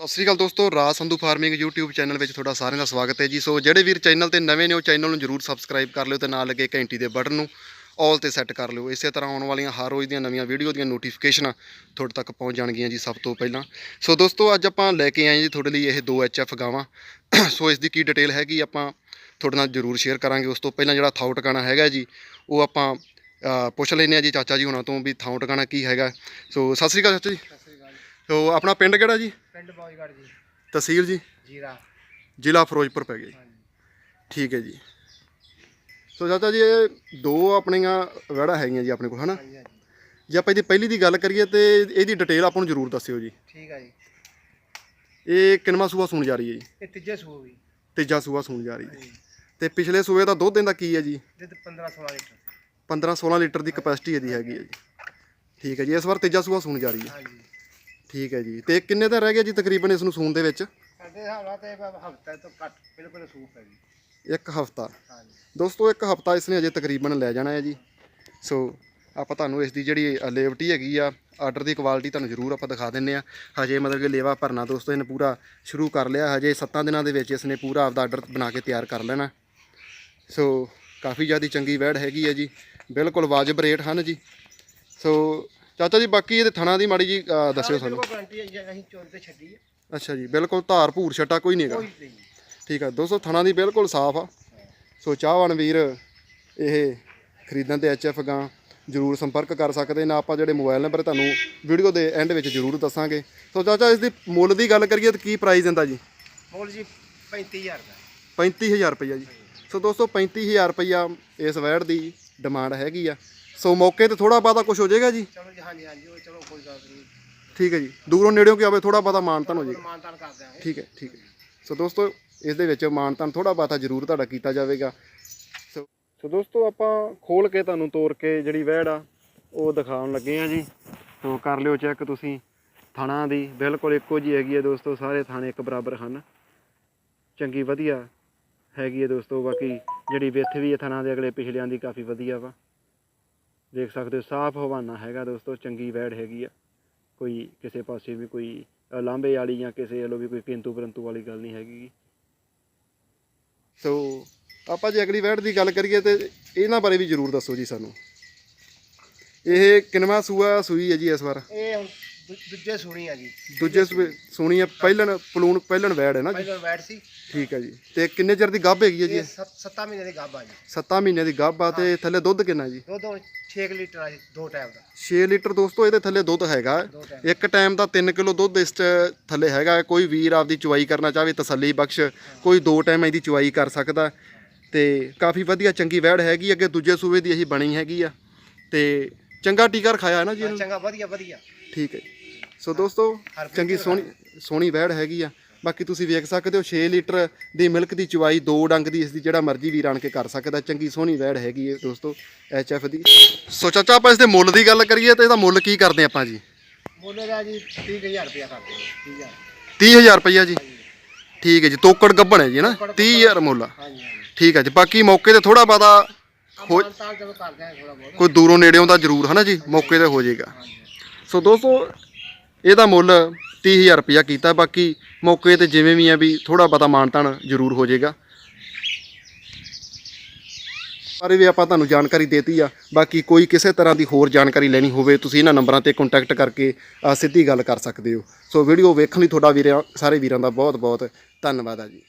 ਸਤਿ ਸ੍ਰੀ ਅਕਾਲ ਦੋਸਤੋ, Raj Sandhu farming YouTube channel ਵਿੱਚ ਤੁਹਾਡਾ ਸਾਰਿਆਂ ਦਾ ਸਵਾਗਤ ਹੈ ਜੀ। ਸੋ ਜਿਹੜੇ ਵੀਰ ਚੈਨਲ ਤੇ ਨਵੇਂ ਨੇ, ਉਹ ਚੈਨਲ ਨੂੰ ਜਰੂਰ ਸਬਸਕ੍ਰਾਈਬ ਕਰ ਲਿਓ ਤੇ ਨਾਲ ਲੱਗੇ ਘੰਟੀ ਦੇ ਬਟਨ ਨੂੰ ਆਲ ਤੇ ਸੈੱਟ ਕਰ ਲਿਓ। ਇਸੇ ਤਰ੍ਹਾਂ ਆਉਣ ਵਾਲੀਆਂ ਹਰ ਰੋਜ਼ ਦੀਆਂ ਨਵੀਆਂ ਵੀਡੀਓ ਦੀਆਂ ਨੋਟੀਫਿਕੇਸ਼ਨਾਂ ਤੁਹਾਡੇ ਤੱਕ ਪਹੁੰਚ ਜਾਣਗੀਆਂ ਜੀ ਸਭ ਤੋਂ ਪਹਿਲਾਂ। ਸੋ ਦੋਸਤੋ, ਅੱਜ ਆਪਾਂ ਲੈ ਕੇ ਆਏ ਜੀ ਤੁਹਾਡੇ ਲਈ ਇਹ ਦੋ ਐਚਐਫ ਗਾਵਾਂ। ਸੋ ਇਸ ਦੀ ਕੀ ਡਿਟੇਲ ਹੈਗੀ ਆਪਾਂ ਤੁਹਾਡੇ ਨਾਲ ਜਰੂਰ ਸ਼ੇਅਰ ਕਰਾਂਗੇ। ਉਸ ਤੋਂ ਪਹਿਲਾਂ ਜਿਹੜਾ ਥਾਉ ਟਿਕਾਣਾ ਹੈਗਾ ਜੀ, ਉਹ ਆਪਾਂ ਪੁੱਛ ਲੈਨੇ ਆ ਜੀ ਚਾਚਾ ਜੀ ਹੁਣਾਂ ਤੋਂ ਵੀ ਥਾਉ ਟਿਕਾਣਾ ਕੀ ਹੈਗਾ। ਸੋ ਸਤਿ ਸ੍ਰੀ ਅਕਾਲ ਚਾਚਾ ਜੀ। ਸੋ ਆਪਣਾ ਪਿੰਡ ਕਿਹੜਾ ਜੀ? ਪਿੰਡ ਬੌਜਗੜ ਜੀ। ਤਹਿਸੀਲ ਜੀ? ਜੀਰਾ। ਜ਼ਿਲ੍ਹਾ ਫਿਰੋਜ਼ਪੁਰ ਪੈ ਗਿਆ ਜੀ ਹਾਂਜੀ। ਠੀਕ ਹੈ ਜੀ। ਸੋ ਚਾਚਾ ਜੀ ਇਹ ਦੋ ਆਪਣੀਆਂ ਵੜਾ ਹੈਗੀਆਂ ਜੀ ਆਪਣੇ ਕੋਲ ਹਨਾ? ਹਾਂਜੀ ਹਾਂਜੀ। ਜੇ ਆਪਾਂ ਇਹਦੀ ਪਹਿਲੀ ਦੀ ਗੱਲ ਕਰੀਏ ਤੇ ਇਹਦੀ ਡਿਟੇਲ ਆਪਾਂ ਨੂੰ ਜ਼ਰੂਰ ਦੱਸਿਓ ਜੀ। ਠੀਕ ਆ ਜੀ। ਇਹ ਕਿੰਨਵਾਂ ਸੂਆ ਸੂਣ ਜਾ ਰਹੀ ਹੈ ਜੀ? ਇਹ ਤੀਜੇ ਸੂਆ ਵੀ। ਤੀਜਾ ਸੂਆ ਸੂਣ ਜਾ ਰਹੀ ਹੈ। ਹਾਂਜੀ। ਤੇ ਪਿਛਲੇ ਸੂਏ ਦਾ ਦੁੱਧ ਇਹਦਾ ਕੀ ਹੈ ਜੀ? ਦੁੱਧ 15 16 ਲੀਟਰ। 15 16 ਲੀਟਰ ਦੀ ਕਪੈਸਿਟੀ ਇਹਦੀ ਹੈਗੀ ਹੈ ਜੀ। ਠੀਕ ਹੈ ਜੀ ਇਸ ਵਾਰ ਤੀਜਾ ਸੂਆ ਸੂਣ ਜਾ ਰਹੀ ਹੈ। ਹਾਂਜੀ। ਠੀਕ ਹੈ ਜੀ। ਤੇ ਕਿੰਨੇ ਦਿਨ ਰਹਿ ਗਏ ਜੀ ਤਕਰੀਬਨ ਇਸ ਨੂੰ ਸੂਣ ਦੇ ਵਿੱਚ? ਸਾਡੇ ਹਿਸਾਬ ਨਾਲ ਤੇ ਹਫਤਾ ਤੋਂ ਘੱਟ ਬਿਲਕੁਲ ਸੂਪ ਹੈ ਜੀ। ਇੱਕ ਹਫਤਾ। ਹਾਂਜੀ। ਦੋਸਤੋ ਇੱਕ ਹਫਤਾ ਇਸ ਨੇ ਅਜੇ ਤਕਰੀਬਨ ਲੈ ਜਾਣਾ ਹੈ ਜੀ। ਸੋ ਆਪਾਂ ਤੁਹਾਨੂੰ ਇਸ ਦੀ ਜਿਹੜੀ ਲੇਵਟੀ ਹੈਗੀ ਆ ਆਰਡਰ ਦੀ ਕੁਆਲਿਟੀ ਤੁਹਾਨੂੰ ਜ਼ਰੂਰ ਆਪਾਂ ਦਿਖਾ ਦਿੰਨੇ ਆ। ਹਜੇ ਮਤਲਬ ਕਿ ਲੇਵਾ ਭਰਨਾ ਦੋਸਤੋ ਇਹਨੇ ਪੂਰਾ ਸ਼ੁਰੂ ਕਰ ਲਿਆ। ਹਜੇ 7 ਦਿਨਾਂ ਦੇ ਵਿੱਚ ਇਸ ਨੇ ਪੂਰਾ ਆਪਦਾ ਆਰਡਰ ਬਣਾ ਕੇ ਤਿਆਰ ਕਰ ਲੈਣਾ। ਸੋ ਕਾਫੀ ਜ਼ਿਆਦਾ ਚੰਗੀ ਵੈੜ ਹੈਗੀ ਹੈ ਜੀ। ਬਿਲਕੁਲ ਵਾਜਬ ਰੇਟ ਹਨ ਜੀ। ਸੋ ਚਾਚਾ ਜੀ ਬਾਕੀ ਇਹਦੇ ਥਣਾ ਦੀ ਮਾੜੀ ਜੀ ਦੱਸਿਓ ਸਾਨੂੰ। ਬਿਲਕੁਲ ਗਾਰੰਟੀ ਹੈ ਜੀ ਅਸੀਂ ਚੋਲ ਤੇ ਛੱਡੀ ਹੈ ਅੱਛਾ ਜੀ ਬਿਲਕੁਲ ਧਾਰ ਭੂਰ ਛਟਾ ਕੋਈ ਨਹੀਂ ਹੈਗਾ। ਕੋਈ ਨਹੀਂ। ਠੀਕ ਆ ਦੋਸਤੋ ਥਣਾ ਦੀ ਬਿਲਕੁਲ ਸਾਫ਼ ਆ। ਸੋ ਚਾਹਵਾਨ ਵੀਰ ਇਹ ਖਰੀਦਣ ਤੇ ਐਚਐਫ ਗਾਂ ਜਰੂਰ ਸੰਪਰਕ ਕਰ ਸਕਦੇ ਨੇ। ਆਪਾਂ ਜਿਹੜੇ ਮੋਬਾਈਲ ਨੰਬਰ ਤੁਹਾਨੂੰ ਵੀਡੀਓ ਦੇ ਐਂਡ ਵਿੱਚ ਜਰੂਰ ਦੱਸਾਂਗੇ। ਸੋ ਚਾਚਾ ਇਸ ਦੀ ਮੁੱਲ ਦੀ ਗੱਲ ਕਰੀਏ ਤਾਂ ਕੀ ਪ੍ਰਾਈਸ ਦਿੰਦਾ ਜੀ? ਮੋਲ ਜੀ 35000 ਦਾ। 35000 ਰੁਪਈਆ ਜੀ। ਸੋ ਦੋਸਤੋ 35000 ਰੁਪਈਆ ਇਸ ਵੈੜ ਦੀ ਡਿਮਾਂਡ ਹੈਗੀ ਆ। ਸੋ ਮੌਕੇ ਤੇ ਥੋੜਾ ਬਾਤਾ ਕੁਝ ਹੋ ਜਾਏਗਾ ਜੀ? ਚਲੋ ਜੀ ਹਾਂਜੀ ਹਾਂਜੀ ਉਹ ਚਲੋ ਕੋਈ ਗੱਲ ਨਹੀਂ। ਠੀਕ ਹੈ ਜੀ। ਦੂਰੋਂ ਨੇੜਿਓਂ ਕਿ ਆਵੇ ਥੋੜਾ ਬਾਤਾ ਮਾਨਤਨ ਹੋ ਜਾਏਗਾ। ਮਾਨਤਾਨ ਕਰ ਦਿਆਂਗੇ ਠੀਕ ਹੈ ਠੀਕ ਹੈ। ਸੋ ਦੋਸਤੋ ਇਸ ਦੇ ਵਿੱਚ ਮਾਨਤਨ ਥੋੜਾ ਬਾਤਾ ਜ਼ਰੂਰ ਤੁਹਾਡਾ ਕੀਤਾ ਜਾਵੇਗਾ। ਸੋ ਸੋ ਦੋਸਤੋ ਆਪਾਂ ਖੋਲ ਕੇ ਤੁਹਾਨੂੰ ਤੋੜ ਕੇ ਜਿਹੜੀ ਵਹਿੜ ਆ ਉਹ ਦਿਖਾਉਣ ਲੱਗੇ ਆ ਜੀ। ਸੋ ਕਰ ਲਿਓ ਚੈੱਕ ਤੁਸੀਂ। ਥਣਾ ਦੀ ਬਿਲਕੁਲ ਇੱਕੋ ਜੀ ਹੈਗੀ ਹੈ ਦੋਸਤੋ ਸਾਰੇ ਥਾਣੇ ਇੱਕ ਬਰਾਬਰ ਹਨ। ਚੰਗੀ ਵਧੀਆ ਹੈਗੀ ਹੈ ਦੋਸਤੋ ਬਾਕੀ ਜਿਹੜੀ ਵਿੱਥ ਵੀ ਹੈ ਥਣਾ ਦੇ ਅਗਲੇ ਪਿਛਲਿਆਂ ਦੀ ਕਾਫੀ ਵਧੀਆ ਵਾ। ਦੇਖ ਸਕਦੇ ਹੋ ਸਾਫ਼ ਹਵਾਨਾ ਹੈਗਾ ਦੋਸਤੋ ਚੰਗੀ ਵੈੜ ਹੈਗੀ ਆ। ਕੋਈ ਕਿਸੇ ਪਾਸੇ ਵੀ ਕੋਈ ਅ, ਲਾਂਭੇ ਵਾਲੀ ਜਾਂ ਕਿਸੇ ਵੱਲੋਂ ਵੀ ਕੋਈ ਕਿੰਤੂ ਪਰੰਤੂ ਵਾਲੀ ਗੱਲ ਨਹੀਂ ਹੈਗੀ। ਸੋ ਆਪਾਂ ਜੇ ਅਗਲੀ ਵੈੜ ਦੀ ਗੱਲ ਕਰੀਏ ਤੇ ਇਹਨਾਂ ਬਾਰੇ ਵੀ ਜ਼ਰੂਰ ਦੱਸੋ ਜੀ ਸਾਨੂੰ। ਇਹ ਕਿੰਨਵਾ ਸੂਆ ਸੂਈ ਹੈ ਜੀ ਇਸ ਵਾਰ? ਇਹ ਦੂ- ਦੂਜੇ ਸੁਣੀ ਆ ਜੀ। ਦੂਜੇ ਸੂਏ ਸੂਣੀ ਹੈ ਪਹਿਲਣ ਪਲੂਣ ਪਹਿਲਣ ਵੈੜ ਹੈ ਨਾ ਜੀ? ਪਹਿਲਾਂ ਵੈਟ ਸੀ। ਠੀਕ ਹੈ ਜੀ। ਤੇ ਕਿੰਨੇ ਚਿਰ ਦੀ ਗੱਭ ਹੈਗੀ ਹੈ ਜੀ ਇਹ 7 ਮਹੀਨੇ ਦੀ ਗੱਭ ਆ ਜੀ। 7 ਮਹੀਨਿਆਂ ਦੀ ਗੱਭ ਆ ਤੇ ਥੱਲੇ ਦੁੱਧ ਕਿੰਨਾ ਜੀ? ਦੁੱਧ ਹੁਣ 6 ਲੀਟਰ ਆ ਜੀ ਦੋ ਟਾਈਮ ਦਾ। 6 ਲੀਟਰ ਦੋਸਤੋ ਇਹਦੇ ਥੱਲੇ ਦੁੱਧ ਹੈਗਾ। ਦੋ ਟਾਈਮ ਇੱਕ ਟਾਈਮ ਦਾ 3 ਕਿਲੋ ਦੁੱਧ ਇਸ ਚ ਥੱਲੇ ਹੈਗਾ। ਹੈ। ਕੋਈ ਵੀਰ ਆਪਦੀ ਚੁਆਈ ਕਰਨਾ ਚਾਹਵੇ ਤਸੱਲੀ ਬਖਸ਼। ਕੋਈ ਦੋ ਟਾਈਮ ਇਹਦੀ ਚੁਆਈ ਕਰ ਸਕਦਾ। ਤੇ ਕਾਫੀ ਵਧੀਆ ਚੰਗੀ ਵੈੜ ਹੈਗੀ। ਅੱਗੇ ਦੂਜੇ ਸੂਬੇ ਦੀ ਇਹੀ ਬਣੀ ਹੈਗੀ ਆ। ਤੇ ਚੰਗਾ ਟੀਕਾ ਰਖਾਇਆ ਹੈ ਨਾ ਜੀ ਇਹਨੂੰ ਚੰਗਾ ਵਧੀਆ ਵਧੀਆ। ਠੀਕ ਹੈ ਜੀ। ਸੋ ਦੋਸਤੋ ਚੰਗੀ ਸੋਹਣੀ ਸੋਹਣੀ ਵੈੜ ਹੈਗੀ ਆ। ਬਾਕੀ ਤੁਸੀਂ ਵੇਖ ਸਕਦੇ ਹੋ 6 ਲੀਟਰ ਦੀ ਮਿਲਕ ਦੀ ਚੁਆਈ ਦੋ ਡੰਗ ਦੀ ਇਸ ਦੀ ਜਿਹੜਾ ਮਰਜ਼ੀ ਵੀਰ ਆਣ ਕੇ ਕਰ ਸਕਦਾ। ਚੰਗੀ ਸੋਹਣੀ ਵੈੜ ਹੈਗੀ ਹੈ ਦੋਸਤੋ ਐਚਐਫ ਦੀ। ਸੋ ਚਾਚਾ ਆਪਾਂ ਇਸ ਦੇ ਮੁੱਲ ਦੀ ਗੱਲ ਕਰੀਏ ਤੇ ਇਹਦਾ ਮੁੱਲ ਕੀ ਕਰਦੇ ਆਪਾਂ ਜੀ? ਬੋਲੇ ਦਾ ਜੀ 30000 ਰੁਪਇਆ ਕਰਦੇ ਠੀਕ ਹੈ 30000 ਰੁਪਈਆ ਜੀ? ਠੀਕ ਹੈ ਜੀ ਤੋਕੜ ਗੱਬਣ ਹੈ ਜੀ ਨਾ? 30000 ਮੁੱਲ ਆ। ਹਾਂਜੀ ਹਾਂਜੀ। ਠੀਕ ਹੈ ਜੀ ਬਾਕੀ ਮੌਕੇ ਤੇ ਥੋੜਾ ਬਾਦਾ ਹੋ ਮਾਨਤਾਨ ਚਲੋ ਕਰਦੇ ਆ ਥੋੜਾ ਬਹੁਤ ਕੋਈ ਦੂਰੋਂ ਨੇੜਿਓਂ ਦਾ ਜ਼ਰੂਰ ਹਨਾ ਜੀ? ਮੌਕੇ ਤੇ ਹੋ ਜਾਏਗਾ। ਸੋ ਦੋਸਤੋ ਇਹਦਾ ਮੁੱਲ 30000 ਰੁਪਇਆ ਕੀਤਾ ਬਾਕੀ ਮੌਕੇ ਤੇ ਜਿਵੇਂ ਵੀ ਆ ਵੀ ਥੋੜਾ ਬਾਤਾ ਮਾਨਤਾਨ ਜ਼ਰੂਰ ਹੋ ਜਾਏਗਾ। ਬਾਰੇ ਵੀ ਆਪਾਂ ਤੁਹਾਨੂੰ ਜਾਣਕਾਰੀ ਦੇਤੀ ਆ। ਬਾਕੀ ਕੋਈ ਕਿਸੇ ਤਰ੍ਹਾਂ ਦੀ ਹੋਰ ਜਾਣਕਾਰੀ ਲੈਣੀ ਹੋਵੇ ਤੁਸੀਂ ਇਹਨਾਂ ਨੰਬਰਾਂ ਤੇ ਕੰਟੈਕਟ ਕਰਕੇ ਅ, ਸਿੱਧੀ ਗੱਲ ਕਰ ਸਕਦੇ ਹੋ। ਸੋ ਵੀਡੀਓ ਵੇਖਣ ਲਈ ਤੁਹਾਡਾ ਵੀਰਾਂ ਸਾਰੇ ਵੀਰਾਂ ਦਾ ਬਹੁਤ ਬਹੁਤ ਧੰਨਵਾਦ ਆ ਜੀ।